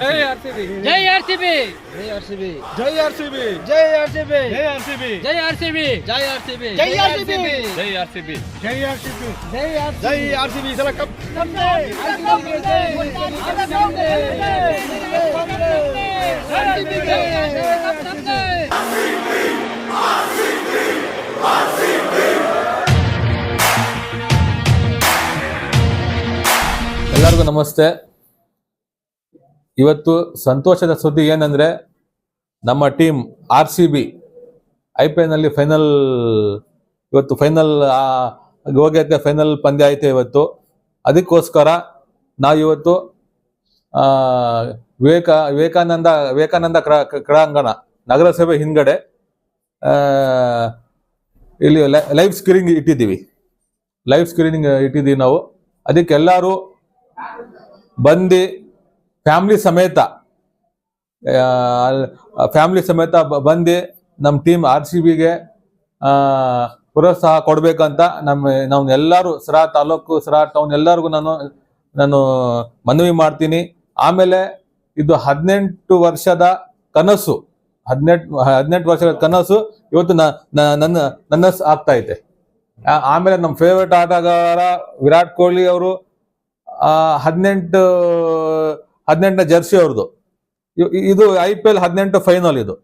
ಜೈ R C B ಜೈ R C B ಜೈ R C B ಜೈ ಆರ್ ಸಿ ಬಿ ಜೈ ಆರ್ ಸಿ ಬಿ ಜೈ ಆರ್ ಸಿ ಬಿ ಜೈ ಆರ್ ಸಿ ಬಿ ಜೈ ಆರ್ ಸಿ ಬಿ ಜೈ ಆರ್ ಸಿ ಬಿ ಜೈ ಆರ್ ಸಿ ಬಿ ಜೈ ಆರ್ ಸಿ ಬಿ ಜೈ ಆರ್ ಜೈ ಆರ್ ಸಿ ಬಿ ಸಲ ಕಪ್ ಎಲ್ಲರಿಗೂ ನಮಸ್ತೆ ಇವತ್ತು ಸಂತೋಷದ ಸುದ್ದಿ ಏನಂದ್ರೆ ನಮ್ಮ team R C B I P ಎಲ್ನಲ್ಲಿ final ಇವತ್ತು ಫೈನಲ್ ಹೋಗೈತೆ ಫೈನಲ್ ಪಂದ್ಯ ಐತೆ ಇವತ್ತು. ಅದಕ್ಕೋಸ್ಕರ ನಾವು ಇವತ್ತು ವಿವೇಕ, ವಿವೇಕಾನಂದ ವಿವೇಕಾನಂದ ಕ್ರ ಕ್ರೀಡಾಂಗಣ ನಗರಸಭೆ ಹಿಂದ್ಗಡೆ ಇಲ್ಲಿ ಲೈವ್ ಸ್ಕ್ರೀನಿಂಗ್ ಇಟ್ಟಿದ್ದೀವಿ. ಲೈವ್ ಸ್ಕ್ರೀನಿಂಗ್ ಇಟ್ಟಿದ್ದೀವಿ ನಾವು. ಅದಕ್ಕೆಲ್ಲರೂ ಬಂದು ಫ್ಯಾಮಿಲಿ ಸಮೇತ ಫ್ಯಾಮಿಲಿ ಸಮೇತ ಬಂದು ನಮ್ಮ ಟೀಮ್ ಆರ್ ಸಿ ಬಿಗೆ ಪ್ರೋತ್ಸಾಹ ಕೊಡಬೇಕಂತ ನಮ್ಮ ನಾವು ಎಲ್ಲರೂ ಸರಾ ತಾಲೂಕು, ಸರಾ ಟೌನ್ ಎಲ್ಲರಿಗೂ ನಾನು ನಾನು ಮನವಿ ಮಾಡ್ತೀನಿ. ಆಮೇಲೆ ಇದು ಹದಿನೆಂಟು ವರ್ಷದ ಕನಸು, ಹದಿನೆಂಟು ಹದಿನೆಂಟು ವರ್ಷದ ಕನಸು ಇವತ್ತು ನನ್ನ ನನ್ನ ಆಗ್ತಾ ಐತೆ ಆಮೇಲೆ ನಮ್ಮ ಫೇವ್ರೆಟ್ ಆಟಗಾರ ವಿರಾಟ್ ಕೊಹ್ಲಿ ಅವರು ಹದಿನೆಂಟು ಹದಿನೆಂಟನೇ ಜರ್ಸಿ ಅವ್ರದ್ದು ಇದು ಐ ಪಿ ಎಲ್ ಹದಿನೆಂಟು ಫೈನಲ್ ಇದು.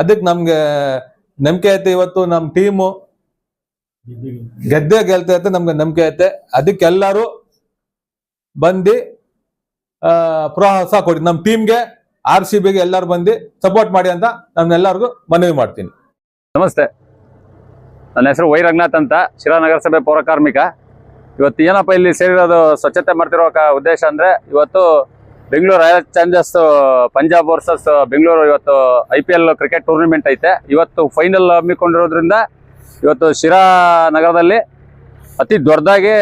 ಅದಕ್ಕೆ ನಮ್ಗೆ ನಂಬಿಕೆ ಐತೆ ಇವತ್ತು ನಮ್ಮ ಟೀಮು. ಗೆದ್ದೆ ಗೆಲ್ತಾ ಐತೆ ನಮ್ಗೆ ನಂಬಿಕೆ ಐತೆ. ಅದಕ್ಕೆ ಎಲ್ಲರೂ ಬಂದು ಪ್ರೋತ್ಸಾಹ ಕೊಡಿ. ನಮ್ಮ ಟೀಮ್ಗೆ ಆರ್ ಸಿ ಬಿಗೆ ಎಲ್ಲರೂ ಬಂದು ಸಪೋರ್ಟ್ ಮಾಡಿ ಅಂತ ನಾನು ಎಲ್ಲರಿಗೂ ಮನವಿ ಮಾಡ್ತೀನಿ. ನಮಸ್ತೆ. ನನ್ನ ಹೆಸರು ವೈ ರಂಗನಾಥ್ ಅಂತ. ಶಿರಾ ನಗರಸಭೆ ಪೌರ ಕಾರ್ಮಿಕ. ಇವತ್ತು ಏನಪ್ಪ ಇಲ್ಲಿ ಸೇರಿರೋದು ಸ್ವಚ್ಛತೆ ಮಾಡ್ತಿರೋ ಉದ್ದೇಶ ಅಂದ್ರೆ ಇವತ್ತು Bengaluru Royal Challengers Punjab versus Bengaluru ಇವತ್ತು I P L cricket tournament ಐತೆ. ಇವತ್ತು ಫೈನಲ್ ಹಮ್ಮಿಕೊಂಡಿರೋದ್ರಿಂದ ಇವತ್ತು ಶಿರಾ ನಗರದಲ್ಲಿ ಅತಿ ದೊಡ್ಡದಾಗಿ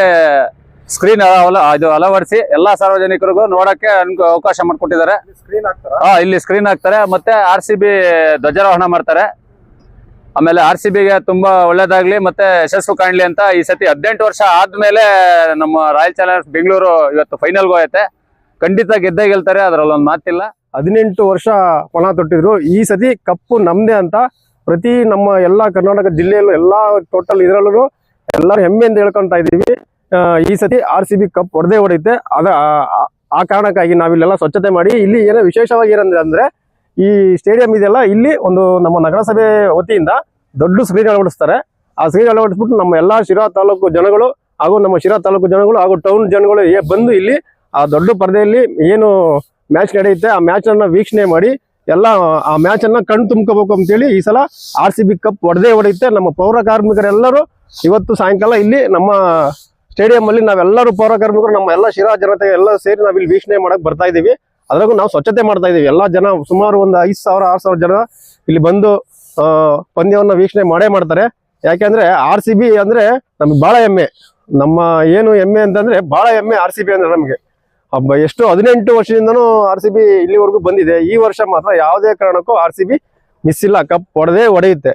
ಸ್ಕ್ರೀನ್ ಇದು ಅಳವಡಿಸಿ ಎಲ್ಲಾ ಸಾರ್ವಜನಿಕರಿಗೂ ನೋಡಕ್ಕೆ ಅವಕಾಶ ಮಾಡಿಕೊಟ್ಟಿದ್ದಾರೆ. ಹಾ ಇಲ್ಲಿ ಸ್ಕ್ರೀನ್ ಹಾಕ್ತಾರೆ. ಮತ್ತೆ ಆರ್ ಸಿ ಬಿ ಧ್ವಜಾರೋಹಣ ಮಾಡ್ತಾರೆ. ಆಮೇಲೆ ಆರ್ ಸಿ ಬಿಗೆ ತುಂಬಾ ಒಳ್ಳೇದಾಗ್ಲಿ ಮತ್ತೆ ಯಶಸ್ಸು ಕಾಣ್ಲಿ ಅಂತ ಈ ಸತಿ ಹದಿನೆಂಟು ವರ್ಷ ಆದ್ಮೇಲೆ ನಮ್ಮ ರಾಯಲ್ ಚಾಲೆಂಜರ್ಸ್ ಬೆಂಗಳೂರು ಇವತ್ತು ಫೈನಲ್ಗೆ ಹೋಗೈತೆ. ಖಂಡಿತ ಗೆದ್ದೇ ಗೆಲ್ತಾರೆ, ಅದ್ರಲ್ಲಿ ಒಂದು ಮಾತಿಲ್ಲ. ಹದಿನೆಂಟು ವರ್ಷ ಪಣ ತೊಟ್ಟಿದ್ರು. ಈ ಸತಿ ಕಪ್ಪು ನಮ್ದೇ ಅಂತ ಪ್ರತಿ ನಮ್ಮ ಎಲ್ಲಾ ಕರ್ನಾಟಕ ಜಿಲ್ಲೆಯಲ್ಲೂ ಎಲ್ಲಾ ಟೋಟಲ್ ಇದರಲ್ಲೂ ಎಲ್ಲರೂ ಹೆಮ್ಮೆಯಿಂದ ಹೇಳ್ಕೊಂತ ಇದೀವಿ ಈ ಸತಿ ಆರ್ ಸಿ ಬಿ ಕಪ್ ಹೊಡೆದೇ ಹೊಡೆಯುತ್ತೆ. ಅದ, ಆ ಕಾರಣಕ್ಕಾಗಿ ನಾವಿಲ್ಲೆಲ್ಲ ಸ್ವಚ್ಛತೆ ಮಾಡಿ, ಇಲ್ಲಿ ಏನೋ ವಿಶೇಷವಾಗಿ ಏನಂದ್ರೆ ಅಂದ್ರೆ ಈ ಸ್ಟೇಡಿಯಂ ಇದೆಯಲ್ಲ ಇಲ್ಲಿ ಒಂದು ನಮ್ಮ ನಗರಸಭೆ ವತಿಯಿಂದ ದೊಡ್ಡ ಸ್ಕ್ರೀನ್ ಅಳವಡಿಸ್ತಾರೆ. ಆ ಸ್ಕ್ರೀನ್ ಅಳವಡಿಸ್ಬಿಟ್ಟು ನಮ್ಮ ಎಲ್ಲಾ ಶಿರಾ ತಾಲೂಕು ಜನಗಳು ಹಾಗೂ ನಮ್ಮ ಶಿರಾ ತಾಲೂಕು ಜನಗಳು ಹಾಗೂ ಟೌನ್ ಜನಗಳು ಬಂದು ಇಲ್ಲಿ ಆ ದೊಡ್ಡ ಪರದೆಯಲ್ಲಿ ಏನು ಮ್ಯಾಚ್ ನಡೆಯುತ್ತೆ, ಆ ಮ್ಯಾಚ್ ಅನ್ನ ವೀಕ್ಷಣೆ ಮಾಡಿ, ಎಲ್ಲ, ಆ ಮ್ಯಾಚ್ ಅನ್ನ ಕಣ್ ತುಂಬ್ಕೋಬೇಕು ಅಂತೇಳಿ ಈ ಸಲ ಆರ್ ಸಿ ಬಿ ಕಪ್ ಹೊಡೆದೇ ಹೊಡೆಯುತ್ತೆ. ನಮ್ಮ ಪೌರ ಕಾರ್ಮಿಕರೆಲ್ಲರೂ ಇವತ್ತು ಸಾಯಂಕಾಲ ಇಲ್ಲಿ ನಮ್ಮ ಸ್ಟೇಡಿಯಂ ಅಲ್ಲಿ ನಾವೆಲ್ಲರೂ ಪೌರ ಕಾರ್ಮಿಕರು, ನಮ್ಮ ಎಲ್ಲ ಶಿರಾ ಜನತೆ ಎಲ್ಲ ಸೇರಿ ನಾವ್ ಇಲ್ಲಿ ವೀಕ್ಷಣೆ ಮಾಡಕ್ ಬರ್ತಾ ಇದೀವಿ ಅದ್ರಾಗೂ ನಾವು ಸ್ವಚ್ಛತೆ ಮಾಡ್ತಾ ಇದೀವಿ ಎಲ್ಲ ಜನ ಸುಮಾರು ಒಂದು ಐದು ಸಾವಿರ, ಆರು ಸಾವಿರ ಜನ ಇಲ್ಲಿ ಬಂದು ಪಂದ್ಯವನ್ನ ವೀಕ್ಷಣೆ ಮಾಡೇ ಮಾಡ್ತಾರೆ. ಯಾಕೆಂದ್ರೆ ಆರ್ ಸಿ ಬಿ ಅಂದ್ರೆ ನಮ್ಗೆ ಬಹಳ ಹೆಮ್ಮೆ. ನಮ್ಮ ಏನು ಹೆಮ್ಮೆ ಅಂತಂದ್ರೆ ಬಹಳ ಹೆಮ್ಮೆ ಆರ್ ಸಿ ಬಿ ಅಂದ್ರೆ ನಮ್ಗೆ. ಹಬ್ಬ ಎಷ್ಟು ಹದಿನೆಂಟು ವರ್ಷದಿಂದನೂ ಆರ್ ಸಿ ಬಿ ಇಲ್ಲಿವರೆಗೂ ಬಂದಿದೆ. ಈ ವರ್ಷ ಮಾತ್ರ ಯಾವುದೇ ಕಾರಣಕ್ಕೂ ಆರ್ ಸಿ ಬಿ ಮಿಸ್ ಇಲ್ಲ. ಕಪ್ ಹೊಡೆದೇ ಹೊಡೆಯುತ್ತೆ